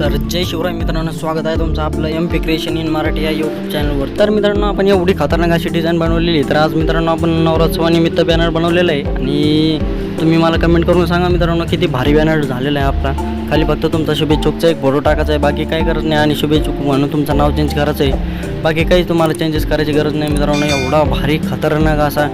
तर जय शिवराय मित्रांनो स्वागत आहे तुमचं आपलं M P creation in Marathi या यूट्यूब चॅनलवर तर मित्रांनो आपण एवढी खतरनाक अशी डिझाईन बनवलेली तर आज मित्रांनो आपण नवरोत्सवानिमित्त बॅनर बनवलेलं आहे. आणि तुम्ही मला कमेंट करून सांगा मित्रांनो किती भारी बॅनर झालेला आहे आपला. खाली फक्त तुमचा शुभेच्छुकचा एक फोटो टाकायचा आहे बाकी काही गरज नाही. आणि शुभेच्छुक म्हणून तुमचं नाव चेंज करायचं आहे बाकी काही तुम्हाला चेंजेस करायची गरज नाही मित्रांनो एवढा भारी खतरनाक असा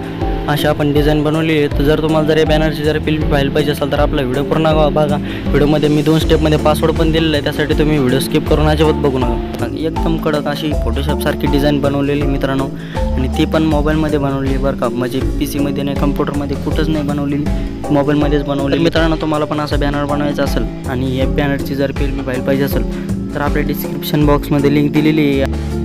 अशा आपण डिझाईन बनवली आहे. तर जर तुम्हाला जर या बॅनरची जर पिल पाहायला पाहिजे असेल तर आपला व्हिडिओ पूर्ण बघा बघा. व्हिडिओमध्ये मी दोन स्टेपमध्ये पासवर्ड पण दिलेला आहे. त्यासाठी तुम्ही व्हिडिओ स्किप करून अजिबात बघू नका. एकदम कडक अशी फोटोशॉपसारखी डिझाईन बनवलेली मित्रांनो. आणि ती पण मोबाईलमध्ये बनवली बरं का. म्हणजे पी सीमध्ये नाही कम्प्युटरमध्ये कुठंच नाही बनवलेली. मोबाईलमध्येच बनवली मित्रांनो तुम्हाला पण असा बॅनर बनवायचा असेल आणि या बॅनरची जर पिल पाहायला पाहिजे असेल तर आपल्या डिस्क्रिप्शन बॉक्समध्ये लिंक दिलेली आहे.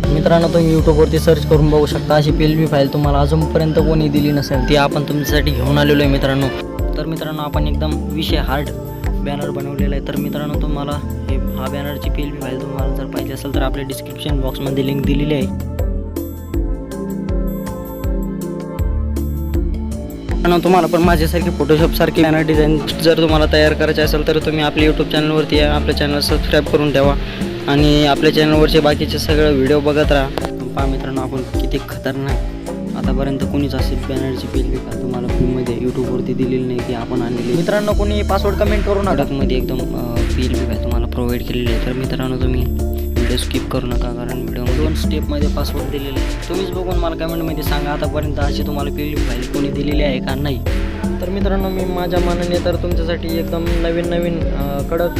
मित्रांनो तुम्ही यूट्यूबवरती सर्च करून बघू शकता. अशी पी एल बी फाईल तुम्हाला अजूनपर्यंत कोणी दिली नसेल ती आपण तुमच्यासाठी घेऊन आलेलो आहे मित्रांनो. तर मित्रांनो आपण एकदम विषय हार्ड बॅनर बनवलेला आहे. तर मित्रांनो तुम्हाला हे हा बॅनरची पी एल बी फाईल तुम्हाला जर पाहिजे असेल तर आपल्या डिस्क्रिप्शन बॉक्समध्ये लिंक दिलेली आहे. आणि तुम्हाला पण माझ्यासारखी फोटोशॉपसारखी बॅनर डिझाईन जर तुम्हाला तयार करायचे असेल तर तुम्ही आपल्या यूट्यूब चॅनलवरती या. आपल्या चॅनल सबस्क्राईब करून ठेवा. आणि आपल्या चॅनलवरचे बाकीचे सगळं व्हिडिओ बघत राहा. पहा मित्रांनो आपण किती खतरनाक. आतापर्यंत कोणीच असे बॅनरची पेल विका तुम्हाला फ्रीमध्ये यूट्यूबवरती दिलेली नाही की आपण आणलेली. मित्रांनो कोणी पासवर्ड कमेंट करू नका. मध्ये एकदम बिल विका तुम्हाला प्रोव्हाइड केलेली आहे. तर मित्रांनो तुम्ही व्हिडिओ स्किप करू नका कारण व्हिडिओ दोन स्टेपमध्ये पासवर्ड दिलेले आहे. तुम्हीच बघून मला कमेंटमध्ये सांगा आतापर्यंत अशी तुम्हाला बिल फाईल कोणी दिलेली आहे का नाही. तर मित्रांनो मी माझ्या मनाने तर तुमच्यासाठी एकदम नवीन नवीन कडक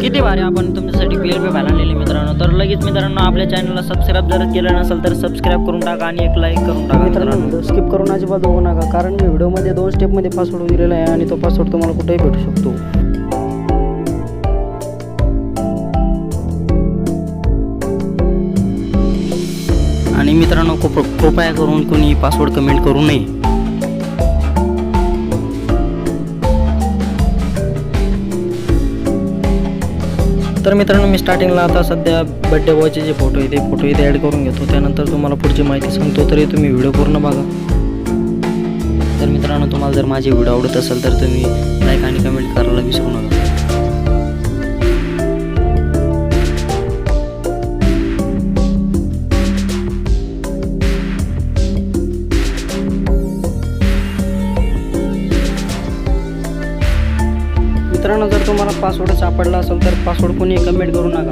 किती भारी आपण तुमच्यासाठी एल पी फाईल आणलेली मित्रांनो. तर लगेच मित्रांनो आपल्या चॅनलला सबस्क्राईब जर केलं नसेल तर सबस्क्राईब करून टाका आणि एक लाईक करून टाका मित्रांनो स्किप करून अजिबात बघू नका कारण मी व्हिडिओमध्ये दोन स्टेपमध्ये पासवर्ड दिलेला आहे आणि तो पासवर्ड तुम्हाला कुठेही भेटू शकतो. आणि मित्रांनो कृप कृपया करून कोणी पासवर्ड कमेंट करू नये. तर मित्रांनो मी स्टार्टिंगला आता सध्या बड्डे बॉयचे जे फोटो आहे ते फोटो इथे ॲड करून घेतो. त्यानंतर तुम्हाला पुढची माहिती सांगतो तरी तुम्ही व्हिडिओ पूर्ण बघा. तर मित्रांनो तुम्हाला जर माझे व्हिडिओ आवडत असेल तर तुम्ही लाईक आणि कमेंट करायला विसरू नका. मित्रांनो जर तुम्हाला पासवर्ड सापडला असेल तर पासवर्ड कोणी कमेंट करू नका.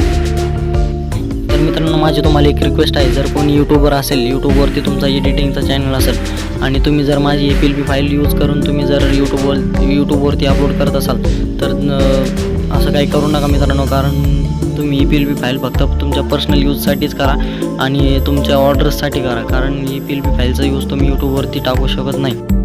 तर मित्रांनो माझी तुम्हाला एक रिक्वेस्ट आहे. जर कोणी यूट्यूबर असेल यूट्यूबवरती तुमचा एडिटिंगचा चॅनल असेल आणि तुम्ही जर माझी ए पी फाईल यूज करून तुम्ही जर यूट्यूबवर यूट्यूबवरती अपलोड करत असाल तर असं काही करू नका मित्रांनो कारण तुम्ही E P L P file फक्त तुमच्या पर्सनल यूजसाठीच करा आणि तुमच्या ऑर्डर्ससाठी करा कारण ई पी एल पी फाईलचा यूज तुम्ही यूट्यूबवरती टाकू शकत नाही.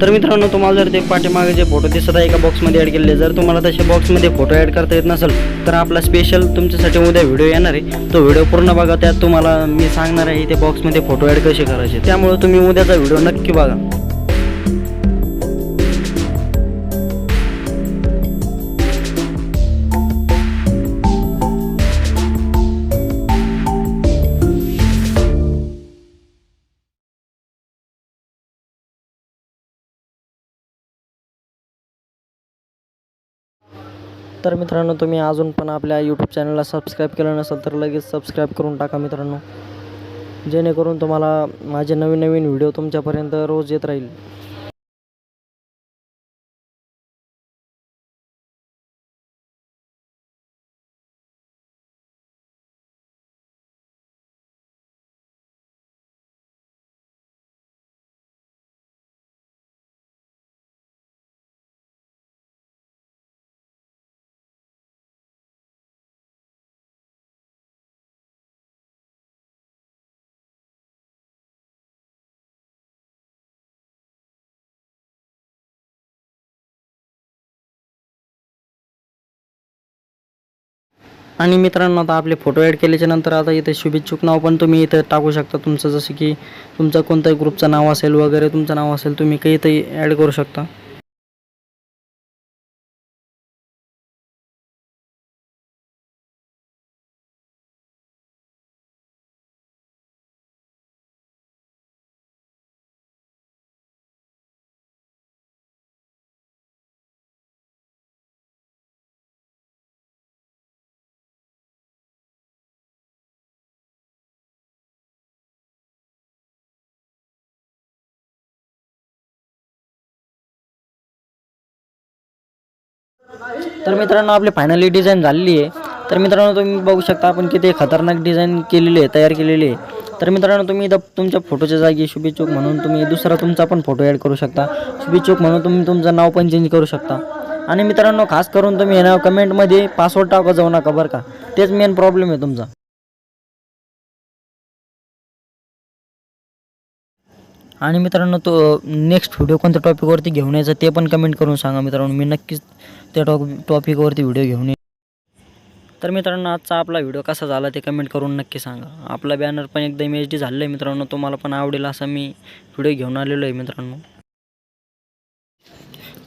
तर मित्रांनो तुम्हाला जर ते पाठीमागे जे फोटो दिसत आहे एका बॉक्समध्ये ॲड केलेले जर तुम्हाला तसे बॉक्समध्ये फोटो ॲड करता येत नसेल तर आपला स्पेशल तुमच्यासाठी उद्या व्हिडिओ येणार आहे. तो व्हिडिओ पूर्ण बघा त्यात तुम्हाला मी सांगणार आहे ते बॉक्समध्ये फोटो ॲड कसे करायचे. त्यामुळे तुम्ही उद्याचा व्हिडिओ नक्की बघा. तर मित्रांनो तुम्ही अजून पण आपल्या यूट्यूब चॅनलला सबस्क्राईब केलं नसेल तर लगेच सबस्क्राईब करून टाका मित्रांनो. जेणेकरून तुम्हाला माझे नवीन नवीन व्हिडिओ तुमच्यापर्यंत रोज येत राहील. आणि मित्रांनो आता आपले फोटो ॲड केल्याच्यानंतर आता इथे शुभेच्छुक नाव पण तुम्ही इथं टाकू शकता. तुमचं जसं की तुमचं कोणत्याही ग्रुपचं नाव असेल वगैरे तुमचं नाव असेल तुम्ही काही इथे ॲड करू शकता. तर मित्रांनो आपली फायनली डिझाईन झालेली आहे. तर मित्रांनो तुम्ही बघू शकता आपण किती खतरनाक डिझाईन केलेली आहे तयार केलेली आहे. तर मित्रांनो तुम्ही इथं तुमच्या फोटोच्या जागी शुभेचूक म्हणून तुम्ही दुसरा तुमचा पण फोटो ॲड करू शकता. शुभेच्छूक म्हणून तुम्ही तुमचं नाव पण चेंज करू शकता. आणि मित्रांनो खास करून तुम्ही ना कमेंटमध्ये पासवर्ड टाका जाऊ नका बरं का. तेच मेन प्रॉब्लेम आहे तुमचा. आणि मित्रांनो तो नेक्स्ट व्हिडिओ कोणत्या टॉपिकवरती घेऊन यायचा ते पण कमेंट करून सांगा मित्रांनो. मी नक्कीच त्या टॉप टॉपिकवरती व्हिडिओ घेऊन तर मित्रांनो आजचा आपला व्हिडिओ कसा झाला ते कमेंट करून नक्की सांगा. आपला बॅनर पण एकदम एच डी झालेला आहे मित्रांनो तुम्हाला पण आवडेल असा मी व्हिडिओ घेऊन आलेलो आहे मित्रांनो.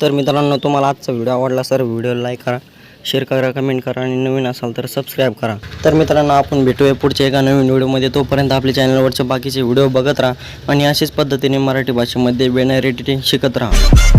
तर मित्रांनो तुम्हाला आजचा व्हिडिओ आवडला सर व्हिडिओ लाईक करा शेअर करा कमेंट करा आणि नवीन असाल तर सबस्क्राईब करा. तर मित्रांनो आपण भेटूया पुढच्या एका नवीन व्हिडिओमध्ये. तोपर्यंत आपल्या चॅनलवरचे बाकीचे व्हिडिओ बघत राहा आणि अशाच पद्धतीने मराठी भाषेमध्ये बॅनर एडिटिंग शिकत राहा.